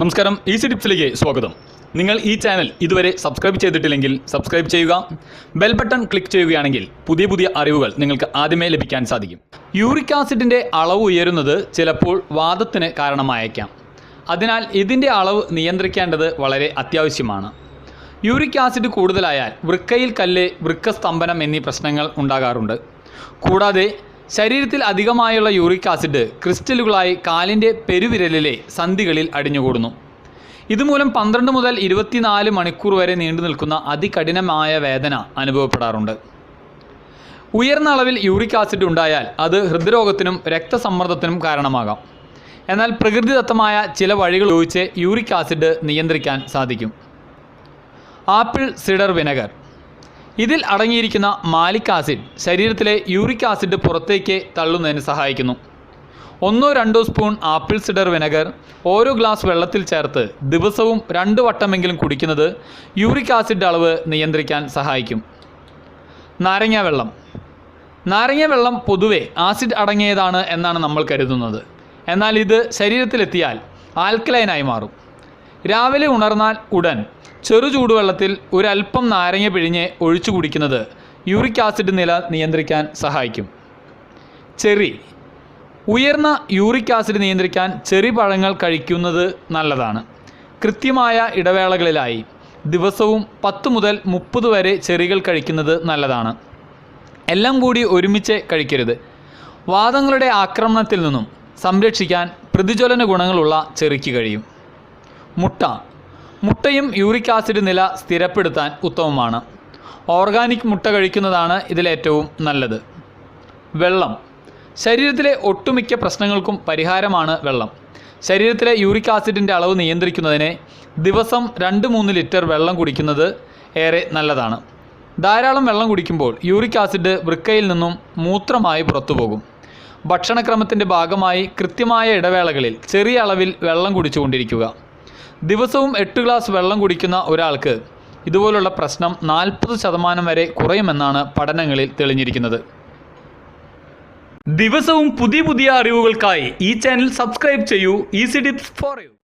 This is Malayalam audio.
നമസ്കാരം ഈസി ടിപ്സിലേക്ക് സ്വാഗതം. നിങ്ങൾ ഈ ചാനൽ ഇതുവരെ സബ്സ്ക്രൈബ് ചെയ്തിട്ടില്ലെങ്കിൽ സബ്സ്ക്രൈബ് ചെയ്യുക. ബെൽ ബട്ടൺ ക്ലിക്ക് ചെയ്യുകയാണെങ്കിൽ പുതിയ പുതിയ അറിവുകൾ നിങ്ങൾക്ക് ആദ്യമേ ലഭിക്കാൻ സാധിക്കും. യൂറിക് ആസിഡിന്റെ അളവ് ഉയരുന്നത് ചിലപ്പോൾ വാദത്തിന് കാരണമായേക്കാം. അതിനാൽ ഇതിന്റെ അളവ് നിയന്ത്രിക്കേണ്ടത് വളരെ അത്യാവശ്യമാണ്. യൂറിക് ആസിഡ് കൂടുതലായാൽ വൃക്കയിൽ കല്ല് വൃക്കസ്തംഭനം എന്നീ പ്രശ്നങ്ങൾ ഉണ്ടാകാറുണ്ട്. കൂടാതെ ശരീരത്തിൽ അധികമായുള്ള യൂറിക് ആസിഡ് ക്രിസ്റ്റലുകളായി കാലിന്റെ പെരുവിരലിലെ സന്ധികളിൽ അടിഞ്ഞുകൂടുന്നു. ഇതുമൂലം പന്ത്രണ്ട് മുതൽ ഇരുപത്തിനാല് മണിക്കൂർ വരെ നീണ്ടു നിൽക്കുന്ന അതികഠിനമായ വേദന അനുഭവപ്പെടാറുണ്ട്. ഉയർന്ന അളവിൽ യൂറിക് ആസിഡ് ഉണ്ടായാൽ അത് ഹൃദ്രോഗത്തിനും രക്തസമ്മർദ്ദത്തിനും കാരണമാകാം. എന്നാൽ പ്രകൃതിദത്തമായ ചില വഴികൾ ഉപയോഗിച്ച് യൂറിക് ആസിഡ് നിയന്ത്രിക്കാൻ സാധിക്കും. ആപ്പിൾ സിഡർ വിനെഗർ ഇതിൽ അടങ്ങിയിരിക്കുന്ന മാലിക് ആസിഡ് ശരീരത്തിലെ യൂറിക് ആസിഡ് പുറത്തേക്ക് തള്ളുന്നതിന് സഹായിക്കുന്നു. ഒന്നോ രണ്ടോ സ്പൂൺ ആപ്പിൾ സിഡർ വിനെഗർ ഓരോ ഗ്ലാസ് വെള്ളത്തിൽ ചേർത്ത് ദിവസവും രണ്ട് വട്ടമെങ്കിലും കുടിക്കുന്നത് യൂറിക് ആസിഡ് അളവ് നിയന്ത്രിക്കാൻ സഹായിക്കും. നാരങ്ങ വെള്ളം. നാരങ്ങ വെള്ളം പൊതുവെ ആസിഡ് അടങ്ങിയതാണ് എന്നാണ് നമ്മൾ കരുതുന്നത്. എന്നാൽ ഇത് ശരീരത്തിലെത്തിയാൽ ആൽക്കലൈനായി മാറും. രാവിലെ ഉണർന്നാൽ ഉടൻ. ചെറു ചൂടുവെള്ളത്തിൽ ഒരല്പം നാരങ്ങ പിഴിഞ്ഞ് ഒഴിച്ചു കുടിക്കുന്നത് യൂറിക് ആസിഡ് നില നിയന്ത്രിക്കാൻ സഹായിക്കും. ചെറി. ഉയർന്ന യൂറിക് ആസിഡ് നിയന്ത്രിക്കാൻ ചെറി പഴങ്ങൾ കഴിക്കുന്നത് നല്ലതാണ്. കൃത്യമായ ഇടവേളകളിലായി. ദിവസവും പത്ത് മുതൽ മുപ്പത് വരെ ചെറികൾ കഴിക്കുന്നത് നല്ലതാണ്. എല്ലാം കൂടി ഒരുമിച്ച് കഴിക്കരുത്. വാദങ്ങളുടെ ആക്രമണത്തിൽ നിന്നും സംരക്ഷിക്കാൻ പ്രതിജ്വലന ഗുണങ്ങളുള്ള ചെറിക്ക് കഴിയും. മുട്ട. മുട്ടയും യൂറിക് ആസിഡ് നില സ്ഥിരപ്പെടുത്താൻ ഉത്തമമാണ്. ഓർഗാനിക് മുട്ട കഴിക്കുന്നതാണ് ഇതിലേറ്റവും നല്ലത്. വെള്ളം. ശരീരത്തിലെ ഒട്ടുമിക്ക പ്രശ്നങ്ങൾക്കും പരിഹാരമാണ് വെള്ളം. ശരീരത്തിലെ യൂറിക് ആസിഡിന്റെ അളവ് നിയന്ത്രിക്കുന്നതിന് ദിവസം രണ്ട് മൂന്ന് ലിറ്റർ വെള്ളം കുടിക്കുന്നത് ഏറെ നല്ലതാണ്. ധാരാളം വെള്ളം കുടിക്കുമ്പോൾ യൂറിക് ആസിഡ് വൃക്കയിൽ നിന്നും മൂത്രമായി പുറത്തുപോകും. ഭക്ഷണക്രമത്തിന്റെ ഭാഗമായി കൃത്യമായ ഇടവേളകളിൽ ചെറിയ അളവിൽ വെള്ളം കുടിച്ചുകൊണ്ടിരിക്കുക. ദിവസവും എട്ട് ഗ്ലാസ് വെള്ളം കുടിക്കുന്ന ഒരാൾക്ക് ഇതുപോലുള്ള പ്രശ്നം നാൽപ്പത് ശതമാനം വരെ കുറയുമെന്നാണ് പഠനങ്ങളിൽ തെളിഞ്ഞിരിക്കുന്നത്. ദിവസവും പുതിയ പുതിയ അറിവുകൾക്കായി ഈ ചാനൽ സബ്സ്ക്രൈബ് ചെയ്യൂ. Easy tips for you